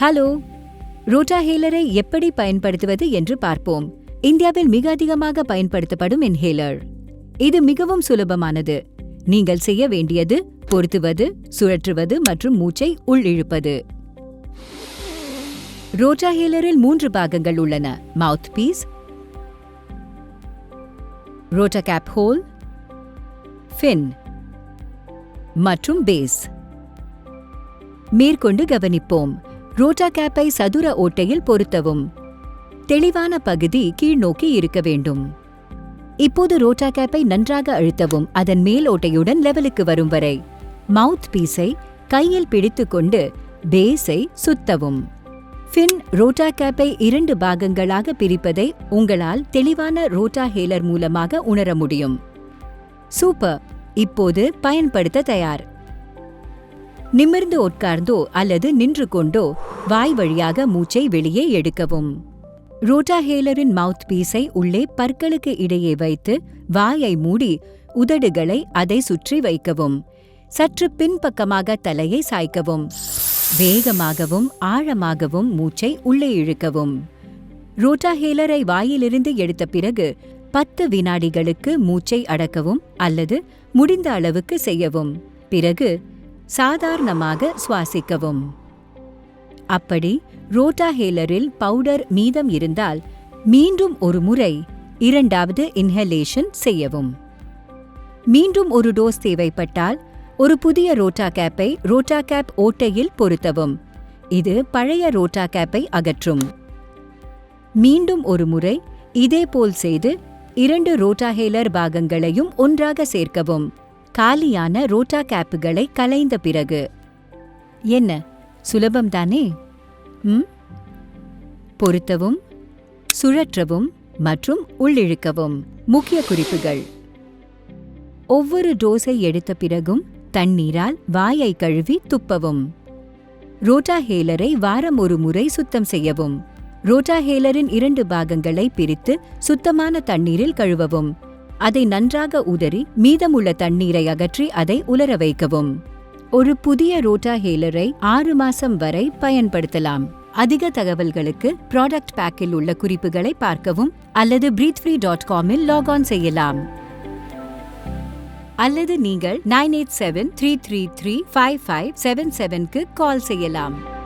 Hello ரோட்டா ஹேலரை எப்படி பயன்படுத்துவது என்று பார்ப்போம். இந்தியாவில் மிக அதிகமாக பயன்படுத்தப்படும் இன்ஹேலர். இது மிகவும் சுலபமானது. நீங்கள் செய்ய வேண்டியது பொருத்துவது சுழற்றுவது மற்றும் மூச்சை உள்ளிழுப்பது ரோட்டாஹேலரில் மூன்று பாகங்கள் உள்ளன. மவுத் பீஸ் ரோட்டா கேப் ஹோல் ஃபின் மற்றும் பேஸ். மேற்கொண்டு கவனிப்போம். ரோட்டா கேப்பை சதுர ஓட்டையில் பொருத்தவும். தெளிவான பகுதி கீழ்நோக்கி இருக்க வேண்டும். இப்போது ரோட்டா கேப்பை நன்றாக அழுத்தவும் அதன் மேல் ஓட்டையுடன் லெவலுக்கு வரும் வரை. மவுத் பீஸை கையில் பிடித்துக்கொண்டு பேஸை சுத்தவும். ஃபின் ரோட்டா கேப்பை இரண்டு பாகங்களாக பிரிப்பதை உங்களால் தெளிவான ரோட்டா ஹேலர் மூலமாக உணர முடியும். சூப்பர்! இப்போது பயன்படுத்த தயார். நிமிர்ந்து உட்கார்ந்தோ அல்லது நின்று கொண்டோ வாய் வழியாக மூச்சை வெளியே எடுக்கவும். ரோட்டாஹேலரின் மவுத் பீஸை உள்ளே பற்களுக்கு இடையே வைத்து வாயை மூடி உதடுகளை அதை சுற்றி வைக்கவும். சற்று பின்பக்கமாக தலையை சாய்க்கவும். வேகமாகவும் ஆழமாகவும் மூச்சை உள்ளே இழுக்கவும். ரோட்டாஹேலரை வாயிலிருந்து எடுத்த பிறகு பத்து வினாடிகளுக்கு மூச்சை அடக்கவும் அல்லது முடிந்த அளவுக்கு செய்யவும். பிறகு சாதாரணமாக சுவாசிக்கவும். அப்படி ரோட்டாஹேலரில் பவுடர் மீதம் இருந்தால் மீண்டும் ஒரு முறை இரண்டாவது இன்ஹலேஷன் செய்யவும். மீண்டும் ஒரு டோஸ் தேவைப்பட்டால் ஒரு புதிய ரோட்டா கேப்பை ரோட்டா கேப் ஓட்டையில் பொருத்தவும். இது பழைய ரோட்டா கேப்பை அகற்றும். மீண்டும் ஒரு முறை இதேபோல் செய்து இரண்டு ரோட்டாஹேலர் பாகங்களையும் ஒன்றாக சேர்க்கவும். காலியான ரோட்டா கேப்புகளை கலைந்த பிறகு. என்ன சுலபம்தானே ம். பொருத்தவும் சுழற்றவும் மற்றும் உள்ளிழுக்கவும். முக்கிய குறிப்புகள். ஒவ்வொரு டோஸை எடுத்த பிறகும் தண்ணீரால் வாயை கழுவி துப்பவும். ரோட்டா ஹேலரை வாரம் ஒரு முறை சுத்தம் செய்யவும். ரோட்டா ஹேலரின் இரண்டு பாகங்களை பிரித்து சுத்தமான தண்ணீரில் கழுவவும். அதை நன்றாக உதறி மீதமுள்ள தண்ணீரை அகற்றி அதை உலர வைக்கவும். ஒரு புதிய ரோட்டா ஹேலரை ஆறு மாசம் வரை பயன்படுத்தலாம். அதிக தகவல்களுக்கு ப்ராடக்ட் பேக்கில் உள்ள குறிப்புகளை பார்க்கவும் அல்லது பிரீத்ஃப்ரீ டாட் காமில் லாக்ஆன் செய்யலாம். அல்லது நீங்கள் nine eight seven three three three five five seven செவனுக்கு கால் செய்யலாம்.